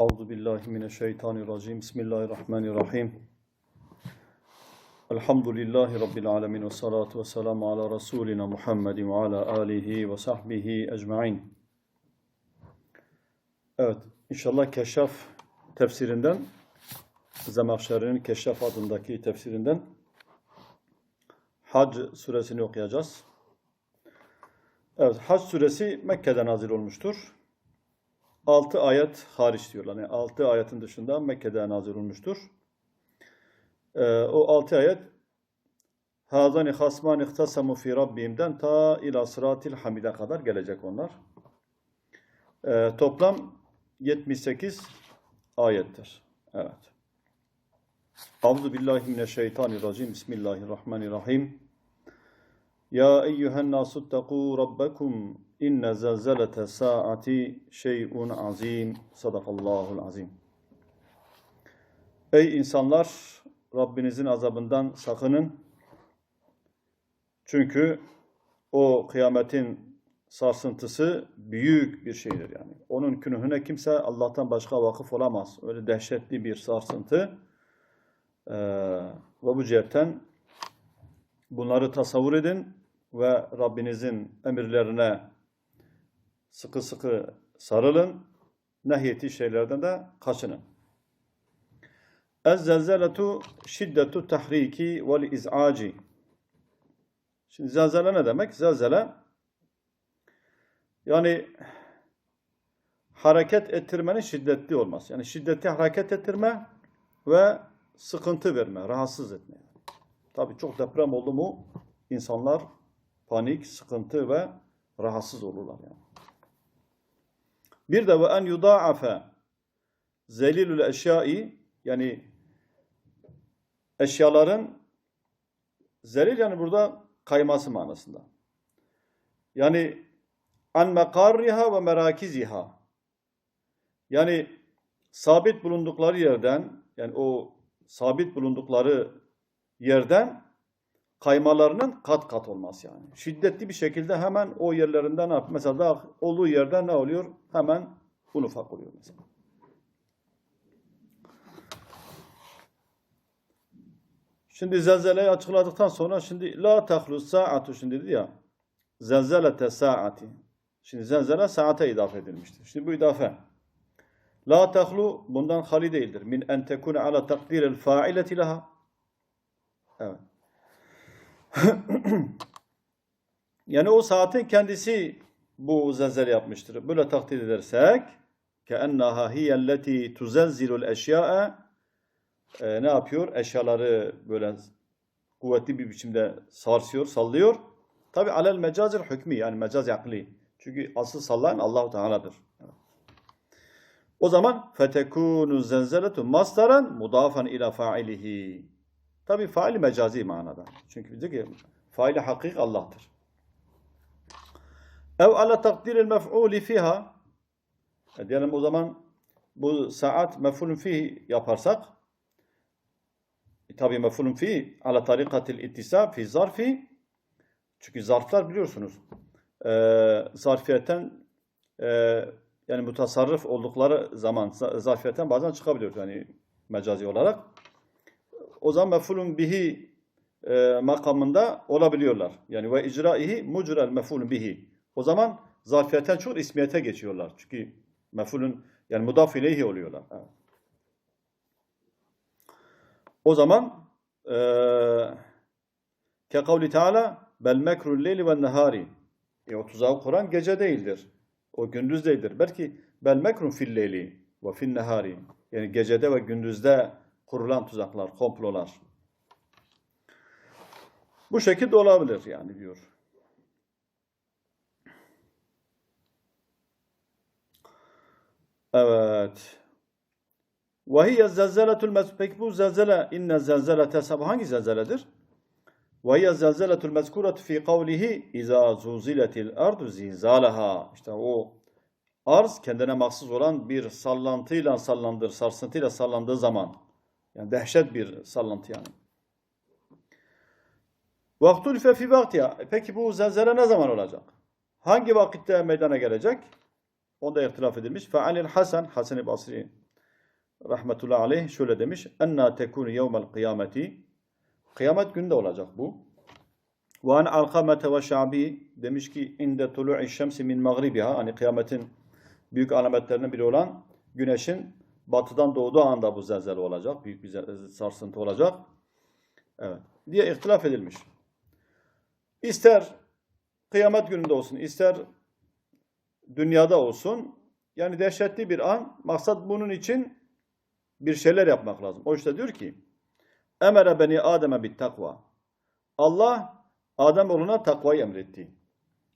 Euzu billahi mineşşeytanirracim. Bismillahirrahmanirrahim. Elhamdülillahi rabbil alamin ve salatu vesselamu ala rasulina Muhammedin ve ala alihi ve sahbihi ecmaîn. Evet, inşallah Keşaf tefsirinden Zemahşeri'nin Keşaf adındaki tefsirinden Hac suresini okuyacağız. Evet, Hac suresi Mekke'de nazil olmuştur. 6 ayet hariç diyorlar. Yani 6 ayetin dışında Mekke'de nazil olmuştur. Ee, o 6 ayet Hazani hasman ihtasamu fi rabbimden ta ila sıratil hamide kadar gelecek onlar. Ee, toplam 78 ayettir. Evet. Euzu billahi mineşşeytanirracim. Bismillahirrahmanirrahim. Ya eyyühen nasu ttekû rabbekum inne zelzelete saati şey'un azim. Sadakallahul azim. Ey insanlar! Rabbinizin azabından sakının. Çünkü o kıyametin sarsıntısı büyük bir şeydir yani. Onun künhüne kimse Allah'tan başka vakıf olamaz. Öyle dehşetli bir sarsıntı. Ee, ve bu cihetten bunları tasavvur edin ve Rabbinizin emirlerine sıkı sıkı sarılın. Nehyeti şeylerden de kaçının. Ez-zelzeletu şiddetu tahriki vel iz'aci. Şimdi zelzele ne demek? Zelzele yani hareket ettirmenin şiddetli olması. Yani şiddetli hareket ettirme ve sıkıntı verme, rahatsız etme. Tabii çok deprem oldu mu insanlar panik, sıkıntı ve rahatsız olurlar yani. Bir de ve en yudaafe zelilül eşyai yani eşyaların zelil yani burada kayması manasında. Yani an mekarriha ve merakiziha yani sabit bulundukları yerden yani o sabit bulundukları yerden kaymalarının kat kat olması yani. Şiddetli bir şekilde hemen o yerlerinden ne mesela daha olduğu yerden ne oluyor? Hemen un ufak oluyor mesela. Şimdi zelzeleyi açıkladıktan sonra şimdi la tahlus saatu şimdi dedi ya zelzelete saati. Şimdi zelzele saate idafe edilmiştir. Şimdi bu idafe. La tahlu bundan hali değildir. Min en tekune ala takdirel faileti laha. Evet. yani o saatin kendisi bu zelzele yapmıştır. Böyle takdir edersek كَاَنَّهَا هِيَ الَّتِي تُزَلْزِلُ الْاَشْيَاءَ e, ne yapıyor? Eşyaları böyle kuvvetli bir biçimde sarsıyor, sallıyor. Tabi alel mecazil hükmü yani mecaz akli. Çünkü asıl sallayan Allahu Teala'dır. O zaman fetekunu zelzeletu masdaran mudafan ila failihi. Tabi faili mecazi manada. Çünkü diyor ki faili hakik Allah'tır. Ev ala takdiril mef'uli fiha. E diyelim o zaman bu saat mef'ulun fihi yaparsak e tabi mef'ulun fihi ala tarikatil ittisab fi zarfi çünkü zarflar biliyorsunuz e, zarfiyetten e, yani mutasarrıf oldukları zaman za- zarfiyetten bazen çıkabiliyor yani mecazi olarak. O zaman mef'ulun bihi e, makamında olabiliyorlar. Yani ve icraihi mucrel mef'ulun bihi. O zaman zarfiyetten çok ismiyete geçiyorlar. Çünkü mef'ulun yani mudaf ileyhi oluyorlar. O zaman eee ke kavli Teala bel mekrul leyli ve nehari. E, o tuzağı kuran gece değildir. O gündüz değildir. Belki bel mekrun fil leyli ve fil nehari. Yani gecede ve gündüzde kurulan tuzaklar, komplolar. Bu şekilde olabilir yani diyor. Evet. Vahiyye zelzeletül mezkur. Peki bu zelzele, inne zelzelete sabah hangi zelzeledir? Vahiyye zelzeletül mezkuretü fi kavlihi izâ zuziletil ardu zizâleha. İşte o arz kendine mahsus olan bir sallantıyla sallandır, sarsıntıyla sallandığı zaman. Yani dehşet bir sallantı yani. Vaktulfe fi vaktiha. E, peki bu zelzele ne zaman olacak? Hangi vakitte meydana gelecek? Onda ihtilaf edilmiş. Fe'anil Hasan, Hasan-ı Basri rahmetullahi aleyh şöyle demiş. Enna tekunu yevmel kıyameti. Kıyamet günde olacak bu. Ve an alkamete ve şa'bi demiş ki inde tulu'i şemsi min mağribiha. Hani kıyametin büyük alametlerinden biri olan güneşin batıdan doğduğu anda bu zelzele olacak. Büyük bir sarsıntı olacak. Evet. Diye ihtilaf edilmiş. İster kıyamet gününde olsun, ister dünyada olsun. Yani dehşetli bir an. Maksat bunun için bir şeyler yapmak lazım. O işte diyor ki Emere beni Adem'e bit takva. Allah Adem oğluna takvayı emretti.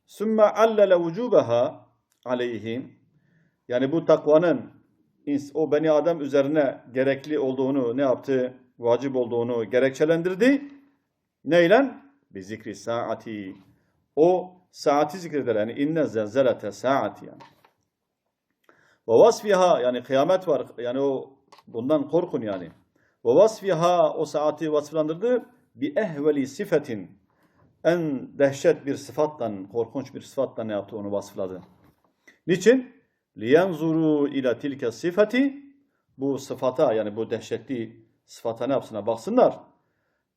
Sümme allele vücubeha aleyhim. Yani bu takvanın o beni Adem üzerine gerekli olduğunu ne yaptı? Vacip olduğunu gerekçelendirdi. Neyle? Bi zikri saati. O saati zikreder. Yani inne zelzelete saati yani. Ve vasfiha yani kıyamet var. Yani o bundan korkun yani. Ve vasfiha o saati vasıflandırdı. Bi ehveli sifetin. En dehşet bir sıfatla, korkunç bir sıfatla ne yaptı onu vasıfladı. Niçin? Liyenzuru ila tilke sifati. Bu sıfata yani bu dehşetli sıfata ne yapsınlar? Baksınlar.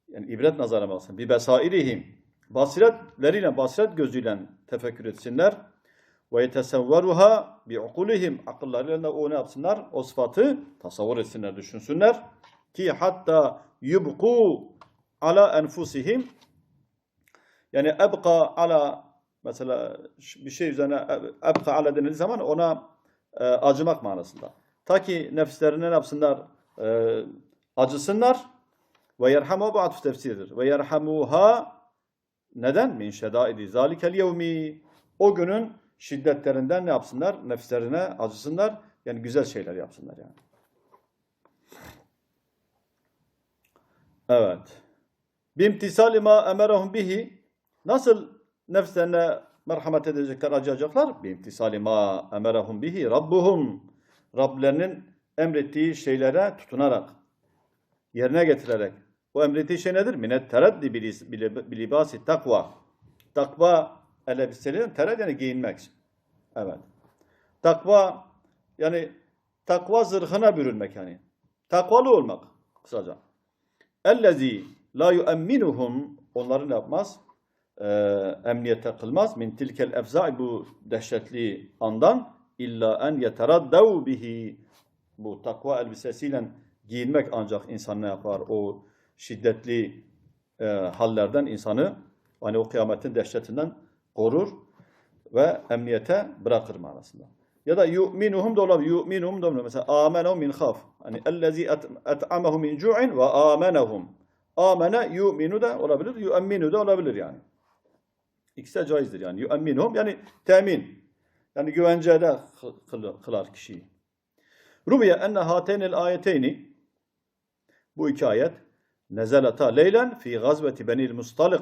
Yani ibret nazara baksın. Bi besairihim. Basiretleriyle, basiret gözüyle tefekkür etsinler. Ve yetesevveruha bi ukulihim. Akıllarıyla o ne yapsınlar? O sıfatı tasavvur etsinler, düşünsünler. Ki hatta yubku ala enfusihim. Yani ebqa ala mesela bir şey üzerine ebqa ala denildiği zaman ona e, acımak manasında. Ta ki nefislerine ne yapsınlar? E, acısınlar. Ve yerhamu bu atf tefsiridir. Ve yerhamuha neden? Min şedaidi zalikel yevmi. O günün şiddetlerinden ne yapsınlar? Nefislerine acısınlar. Yani güzel şeyler yapsınlar yani. Evet. Bimtisali ma emerahum bihi. Nasıl nefslerine merhamet edecekler, acıyacaklar? Bimtisali ma emerahum bihi rabbuhum. Rablerinin emrettiği şeylere tutunarak, yerine getirerek. O emrettiği şey nedir? Minet tereddi bilibasi takva. Takva elbisenin tered yani giyinmek. Evet. Takva yani takva zırhına bürünmek yani. Takvalı olmak kısaca. Ellezî la yuemminuhum onları ne yapmaz? Ee, emniyete kılmaz. Min tilkel efza'i bu dehşetli andan illa en yeteraddav bihi bu takva elbisesiyle giyinmek ancak insan ne yapar? O şiddetli e, hallerden insanı hani o kıyametin dehşetinden korur ve emniyete bırakır manasında. Ya da yu'minuhum da olabilir. Yu'minuhum da olabilir. Mesela amenehum min khaf. Hani ellezî et- et'amehum min cu'in ve amenehum. Amene yu'minu da olabilir. Yu'emminu da olabilir yani. İkisi caizdir yani. Yu'emminuhum yani temin. Yani güvencede kıl- kıl- kılar kişiyi. Rubiye enne hatenil ayeteyni bu iki ayet nezeleta leylen fi gazveti benil mustalik.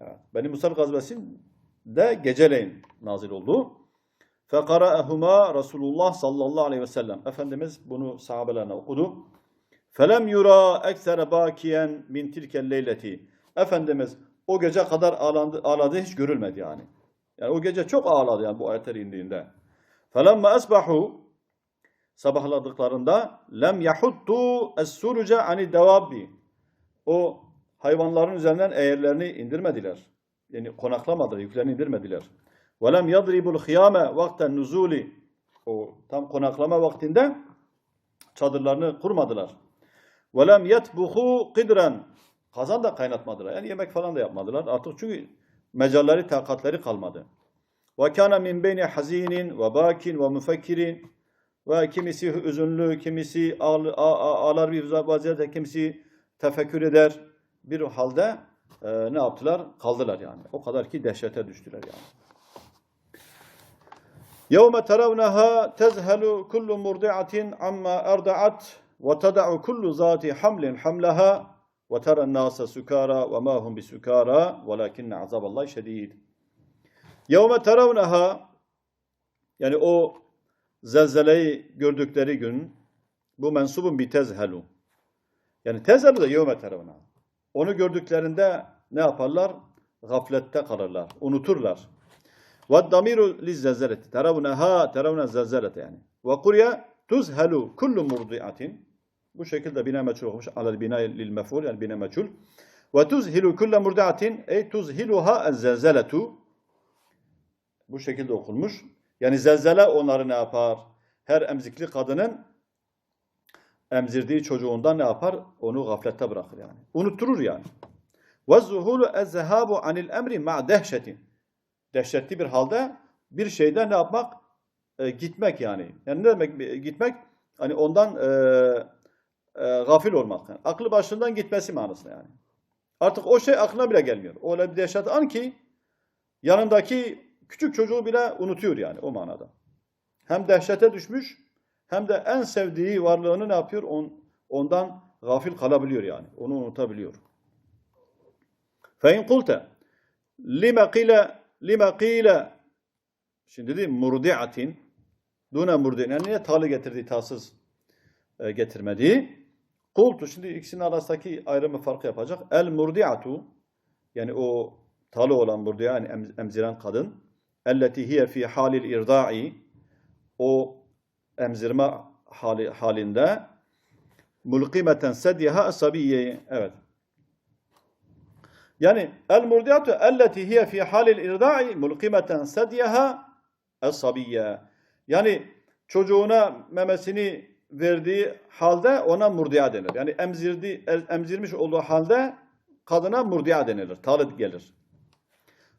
Evet. Beni Mustalik gazvesinde geceleyin nazil oldu. Fekara'ehuma Resulullah sallallahu aleyhi ve sellem. Efendimiz bunu sahabelerine okudu. Felem yura eksere bakiyen min tilkel leyleti. Efendimiz o gece kadar ağlandı, ağladı hiç görülmedi yani. Yani o gece çok ağladı yani bu ayetler indiğinde. Felemme esbahu sabahladıklarında lem yahuttu es-suruca ani devabbi. O hayvanların üzerinden eğerlerini indirmediler. Yani konaklamadılar, yüklerini indirmediler. Ve lem yadribul khiyame vakten nuzuli. O tam konaklama vaktinde çadırlarını kurmadılar. Ve lem yetbuhu qidran. Kazan da kaynatmadılar. Yani yemek falan da yapmadılar. Artık çünkü mecalleri, takatleri kalmadı. Ve kana min beyni hazinin ve bakin ve müfekkirin ve kimisi üzünlü, kimisi ağl- a- a- ağlar bir vaziyette, kimisi tefekkür eder. Bir halde e, ne yaptılar? Kaldılar yani. O kadar ki dehşete düştüler yani. يَوْمَ تَرَوْنَهَا تَزْهَلُ كُلُّ مُرْضِعَةٍ عَمَّا أَرْضَعَتْ وَتَدَعُ كُلُّ ذَاتِ حَمْلٍ حَمْلَهَا وَتَرَى النَّاسَ سُكَارَى وَمَا هُمْ بِسُكَارَى وَلَكِنَّ عَذَابَ اللّٰهِ شَد۪يدٌ يَوْمَ تَرَوْنَهَا Yani o zelzeleyi gördükleri gün bu mensubun bir tezhelu. Yani tezhelu da yevme teravna. Onu gördüklerinde ne yaparlar? Gaflette kalırlar, unuturlar. Ve damiru liz zelzeleti. Teravneha, teravne zelzelete yani. Ve kurye tuzhelu kullu murdi'atin bu şekilde bina meçhul okumuş. Alel bina lil mef'ul yani bina meçhul. Ve tuzhilu kullu murdi'atin ey tuzhiluha zelzeletu. Bu şekilde okunmuş. Yani zelzele onları ne yapar? Her emzikli kadının emzirdiği çocuğundan ne yapar? Onu gaflette bırakır yani. Unutturur yani. Ve zuhulu ezhabu anil emri ma dehşetin. Dehşetli bir halde bir şeyden ne yapmak? E, gitmek yani. Yani ne demek e, gitmek? Hani ondan e, e, gafil olmak. Yani aklı başından gitmesi manasında yani. Artık o şey aklına bile gelmiyor. Öyle bir dehşet an ki yanındaki küçük çocuğu bile unutuyor yani o manada. Hem dehşete düşmüş hem de en sevdiği varlığını ne yapıyor? On, ondan gafil kalabiliyor yani. Onu unutabiliyor. Fein kulte lima qila lima qila Şimdi dedi murdiatin duna murdi'in. Yani niye tali getirdi, tasız e, getirmedi? Kultu şimdi ikisinin arasındaki ayrımı farkı yapacak. El murdi'atu yani o talı olan murdi'a yani em, emziren kadın elleti hiye fi halil irda'i o emzirme hali, halinde mulqimeten sedyeha asabiyye evet yani el murdiatu elleti hiye fi halil irda'i mulqimeten sedyeha asabiyye yani çocuğuna memesini verdiği halde ona murdiya denir. Yani emzirdi, emzirmiş olduğu halde kadına murdiya denilir. Talit gelir.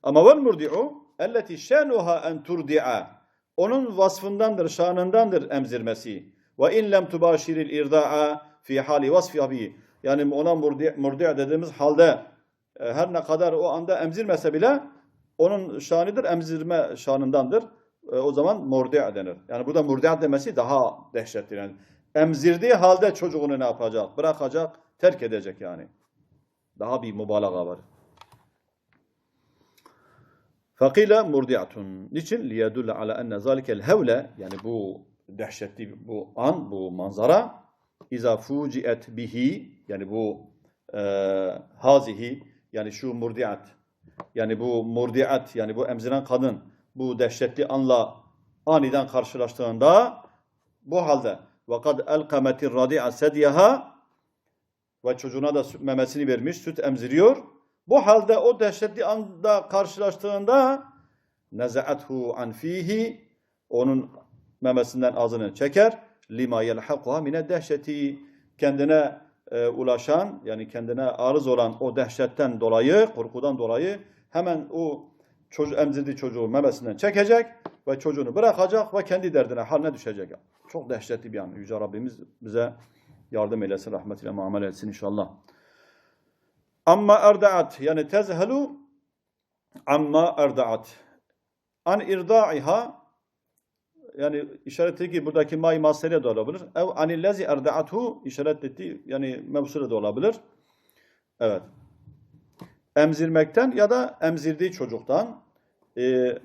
Ama vel murdi'u elleti şenuha en turdi'a onun vasfındandır, şanındandır emzirmesi. Ve in lem tubaşiril irda'a fi hali vasfi bi. Yani ona murdi, murdi dediğimiz halde e, her ne kadar o anda emzirmese bile onun şanıdır, emzirme şanındandır. E, o zaman murdi denir. Yani burada murdi demesi daha dehşetli. Yani emzirdiği halde çocuğunu ne yapacak? Bırakacak, terk edecek yani. Daha bir mübalağa var. Fakile murdi'atun. Niçin? Liyedulle ala enne zalikel hevle yani bu dehşetli bu an, bu manzara iza fuciet bihi yani bu e, hazihi yani şu murdiat yani bu murdiat yani bu emziren kadın bu dehşetli anla aniden karşılaştığında bu halde kad elkametir radi'a sedyaha ve çocuğuna da memesini vermiş, süt emziriyor. Bu halde o dehşetli anda karşılaştığında nezaathu an fihi onun memesinden ağzını çeker lima yelhaquha mine dehşeti kendine e, ulaşan yani kendine arız olan o dehşetten dolayı korkudan dolayı hemen o çocuk emzirdiği çocuğu memesinden çekecek ve çocuğunu bırakacak ve kendi derdine haline düşecek. Çok dehşetli bir an. Yüce Rabbimiz bize yardım eylesin, rahmetiyle muamele etsin inşallah. Amma erdaat yani tezhelu amma erdaat. An irda'iha yani işaret etti ki buradaki may masteriye de olabilir. Ev anillezi erdaathu işaret etti yani mevsule de olabilir. Evet. Emzirmekten ya da emzirdiği çocuktan. Ee,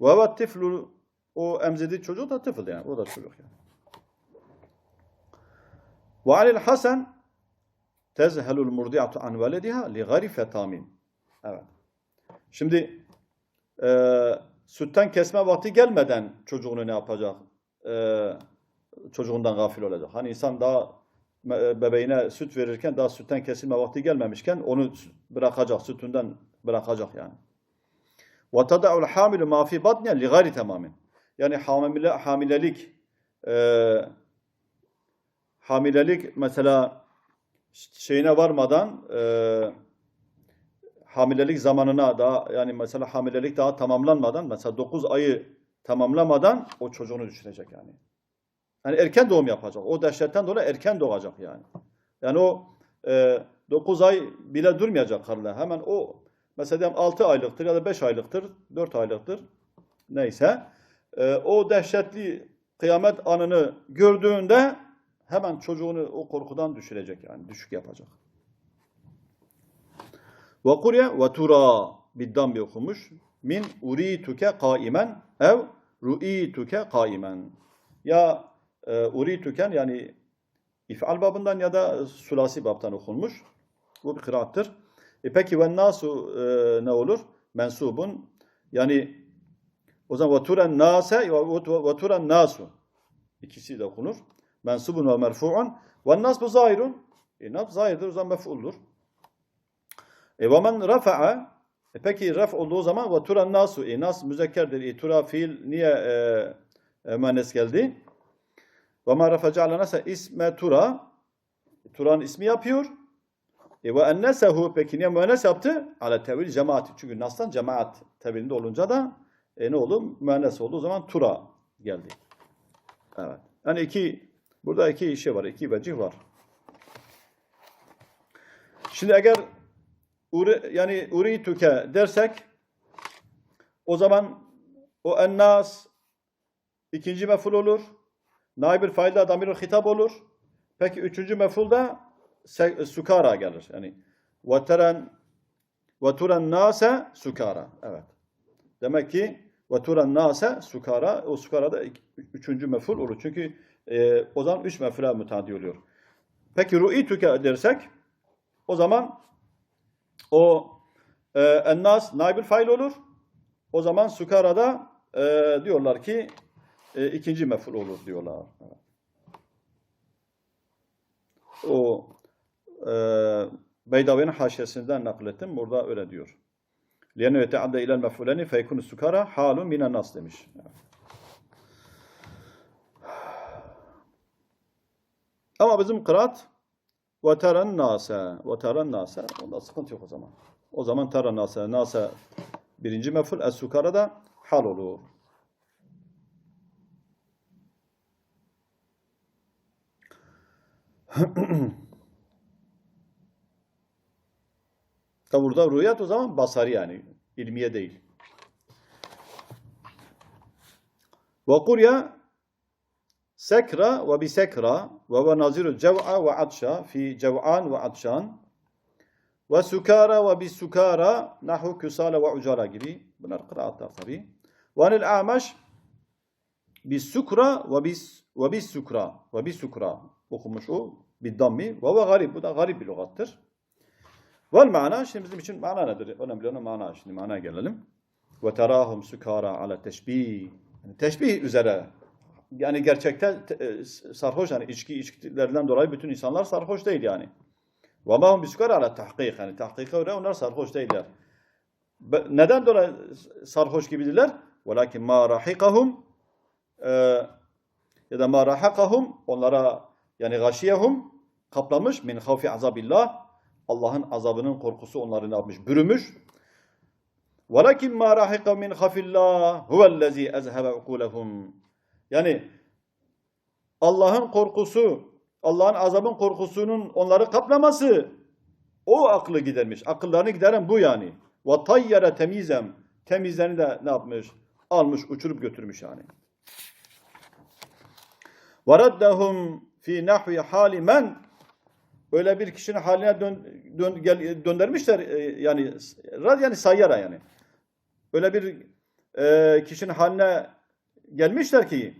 ve tiflu o emzirdiği çocuk da tıfıl yani. O da çocuk yani. Ve alil hasen tezhelul murdi'atu an velediha li gari fetamin. Evet. Şimdi e, sütten kesme vakti gelmeden çocuğunu ne yapacak? E, çocuğundan gafil olacak. Hani insan daha bebeğine süt verirken daha sütten kesilme vakti gelmemişken onu bırakacak, sütünden bırakacak yani. Hamilu ma fi batniha li gayri tamamin. Yani hamile, hamilelik e, hamilelik mesela şeyine varmadan e, hamilelik zamanına daha yani mesela hamilelik daha tamamlanmadan mesela 9 ayı tamamlamadan o çocuğunu düşürecek yani. Yani erken doğum yapacak. O dehşetten dolayı erken doğacak yani. Yani o e, 9 ay bile durmayacak karnında. Hemen o mesela 6 aylıktır ya da 5 aylıktır, 4 aylıktır neyse. E, o dehşetli kıyamet anını gördüğünde hemen çocuğunu o korkudan düşürecek yani. Düşük yapacak. Ve kurye ve tura biddam bir okumuş. Min urituke kaimen ev ru'ituke kaimen. Ya e, urituken yani ifal babından ya da sulasi babtan okunmuş. Bu bir kıraattır. E peki ve nasu e, ne olur? Mensubun yani o zaman ve turen nase ve turen nasu. İkisi de okunur. Mensubun ve merfu'un. Ve nasbu zahirun. E, nasb zahirdir o zaman mef'uldur. E ve men rafa'a e peki raf olduğu zaman ve turan nasu. E nas müzekkerdir. E tura fiil niye e, e, geldi? Ve ma rafa ceale nasa isme tura. Turan ismi yapıyor. E ve ennesehu peki niye müennes yaptı? Ala tevil cemaati. Çünkü nastan cemaat tevilinde olunca da e ne oldu? Müennes olduğu zaman tura geldi. Evet. Yani iki burada iki şey var. iki vecih var. Şimdi eğer uri, yani urituke dersek o zaman o ennas ikinci meful olur. Naibül failde damirül hitap olur. Peki üçüncü mefulda sukara gelir. Yani veteren veturen nase sukara. Evet. Demek ki veturen nase sukara. O sukara da üçüncü meful olur. Çünkü e, o zaman üç mefule müteaddi oluyor. Peki ru'ituke dersek o zaman o e, ennas naibül fail olur. O zaman sukarada e, diyorlar ki e, ikinci meful olur diyorlar. Evet. O e, Beydavi'nin haşiyesinden naklettim. Burada öyle diyor. لِيَنُّ يَتَعَدَّ اِلَى الْمَفْعُولَيْنِ فَيْكُنُ السُّكَارَ حَالٌ مِنَ النَّاسِ demiş. Ama bizim kıraat وَتَرَنْ نَاسَ وَتَرَنْ نَاسَ Onda sıkıntı yok o zaman. O zaman تَرَنْ نَاسَ نَاسَ birinci meful es-sukara da hal olur. Tabi burada rüyat o zaman basari yani. ilmiye değil. Ve kurya sekra ve bisekra ve ve naziru cev'a ve atşa fi cev'an ve atşan ve sukara ve bisukara nahu küsale ve ucara gibi. Bunlar kıraatlar tabi. Ve anil amaş bisukra ve bis ve bisukra ve bisukra okunmuş o biddammi ve ve garip. Bu da garip bir lügattır. Vel mana, şimdi bizim için mana nedir? Önemli olan mana. Şimdi manaya gelelim. Ve terahum sukara ala teşbih. Yani teşbih üzere. Yani gerçekte te- e, sarhoş yani içki içkilerinden dolayı bütün insanlar sarhoş değil yani. Ve ma hum bisukara ala tahkik. Yani tahkika göre onlar sarhoş değiller. Neden dolayı sarhoş gibidirler? Velakin ma rahikahum e, ya da ma rahakahum onlara yani gashiyehum kaplamış min havfi azabillah Allah'ın azabının korkusu onları ne yapmış? Bürümüş. وَلَكِنْ مَا رَحِقَ مِنْ خَفِ اللّٰهِ هُوَ الَّذ۪ي اَزْهَبَ عُقُولَهُمْ Yani Allah'ın korkusu, Allah'ın azabın korkusunun onları kaplaması o aklı gidermiş. Akıllarını gideren bu yani. وَطَيَّرَ temizem Temizlerini de ne yapmış? Almış, uçurup götürmüş yani. وَرَدَّهُمْ فِي نَحْوِ حَالِ مَنْ öyle bir kişinin haline dön, dön, gel, döndürmüşler e, yani yani sayyara yani. Öyle bir e, kişinin haline gelmişler ki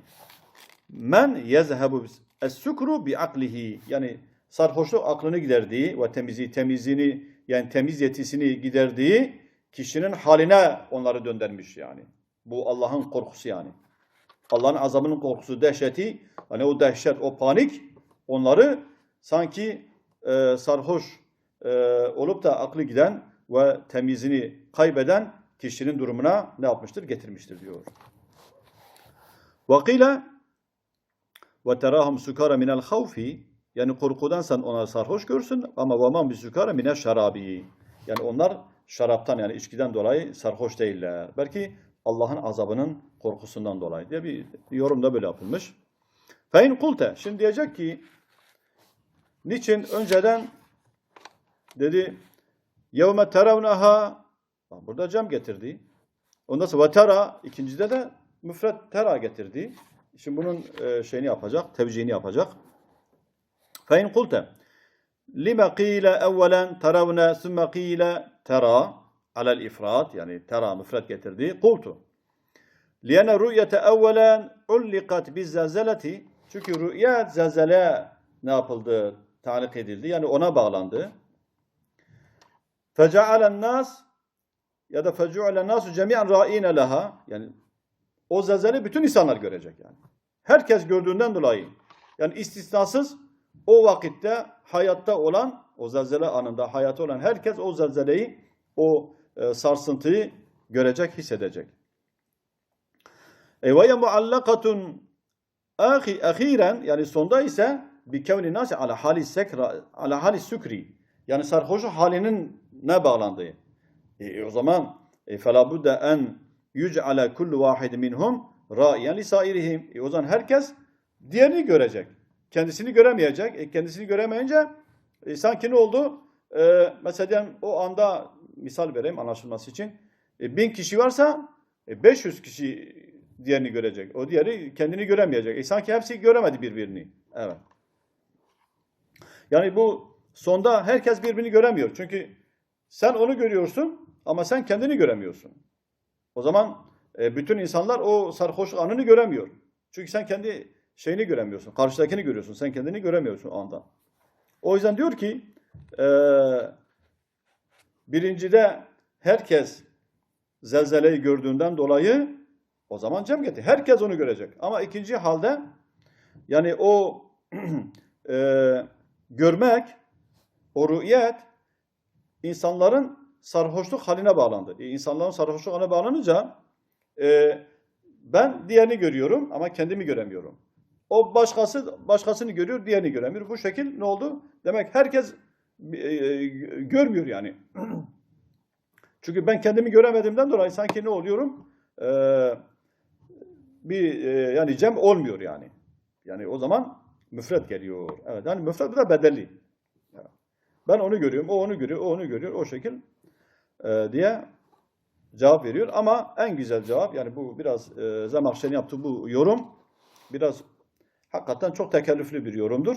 men yezhebu es-sukru bi aklihi yani sarhoşluk aklını giderdiği ve temizi temizliğini yani temiz yetisini giderdiği kişinin haline onları döndürmüş yani. Bu Allah'ın korkusu yani. Allah'ın azabının korkusu, dehşeti, hani o dehşet, o panik onları sanki e, sarhoş e, olup da aklı giden ve temizini kaybeden kişinin durumuna ne yapmıştır? Getirmiştir diyor. Vakile ve terahum sukara minel havfi yani korkudan sen onları sarhoş görsün ama vaman bir sukara minel şarabi yani onlar şaraptan yani içkiden dolayı sarhoş değiller. Belki Allah'ın azabının korkusundan dolayı diye bir yorumda böyle yapılmış. Fein kulte. Şimdi diyecek ki Niçin? Önceden dedi yevme teravnaha Bak burada cam getirdi. Ondan sonra tera ikincide de müfret tera getirdi. Şimdi bunun e, şeyini yapacak, tevcihini yapacak. Fe in kulte lima qila evvelen teravna sümme qila tera alel ifrat yani tera müfret getirdi. Kultu. Liyene rü'yete evvelen ullikat biz zelzeleti çünkü rü'yet zelzele ne yapıldı? Talik edildi. Yani ona bağlandı. Fecealen nas ya da fecu'alen nasu cemi'an ra'ine leha yani o zelzele bütün insanlar görecek yani. Herkes gördüğünden dolayı. Yani istisnasız o vakitte hayatta olan, o zelzele anında hayatta olan herkes o zelzeleyi, o e, sarsıntıyı görecek, hissedecek. E ve muallakatun ahi, ahiren yani sonda ise bi kevni nasi ala hali sekra ala hali sükri yani sarhoşu halinin ne bağlandığı. E, o zaman e, fela budde en yüc'ale kullu vahid minhum ra'iyen li sairihim. E, o zaman herkes diğerini görecek. Kendisini göremeyecek. E, kendisini göremeyince e, sanki ne oldu? E, mesela o anda misal vereyim anlaşılması için. E, bin kişi varsa e, 500 kişi diğerini görecek. O diğeri kendini göremeyecek. E, sanki hepsi göremedi birbirini. Evet. Yani bu sonda herkes birbirini göremiyor. Çünkü sen onu görüyorsun ama sen kendini göremiyorsun. O zaman e, bütün insanlar o sarhoş anını göremiyor. Çünkü sen kendi şeyini göremiyorsun. Karşıdakini görüyorsun. Sen kendini göremiyorsun o anda. O yüzden diyor ki e, birincide herkes zelzeleyi gördüğünden dolayı o zaman cem getir. Herkes onu görecek. Ama ikinci halde yani o e, görmek, o rü'yet insanların sarhoşluk haline bağlandı. E, insanların sarhoşluk haline bağlanınca e, ben diğerini görüyorum ama kendimi göremiyorum. O başkası başkasını görüyor, diğerini göremiyor. Bu şekil ne oldu? Demek herkes e, görmüyor yani. Çünkü ben kendimi göremediğimden dolayı sanki ne oluyorum? E, bir e, yani cem olmuyor yani. Yani o zaman müfret geliyor. Evet yani müfret de bedelli. Ben onu görüyorum, o onu görüyor, o onu görüyor, o şekil e, diye cevap veriyor. Ama en güzel cevap yani bu biraz e, Zemakşer'in yaptığı bu yorum biraz hakikaten çok tekellüflü bir yorumdur.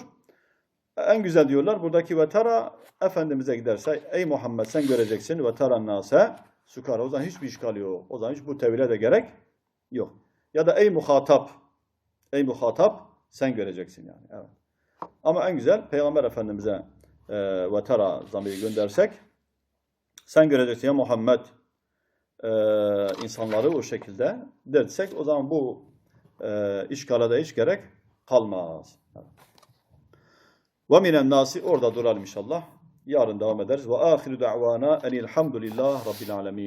En güzel diyorlar buradaki vetara Efendimiz'e giderse ey Muhammed sen göreceksin vetara nase sukara. O zaman hiçbir işgal yok. O zaman hiç bu tevhile de gerek yok. Ya da ey muhatap ey muhatap sen göreceksin yani. Evet. Ama en güzel Peygamber Efendimiz'e e, vetara zamiri göndersek sen göreceksin ya Muhammed e, insanları o şekilde dersek o zaman bu e, işgala hiç gerek kalmaz. Ve minen nasi orada duralım inşallah. Yarın devam ederiz. Ve ahiru da'vana enilhamdülillah rabbil alemin.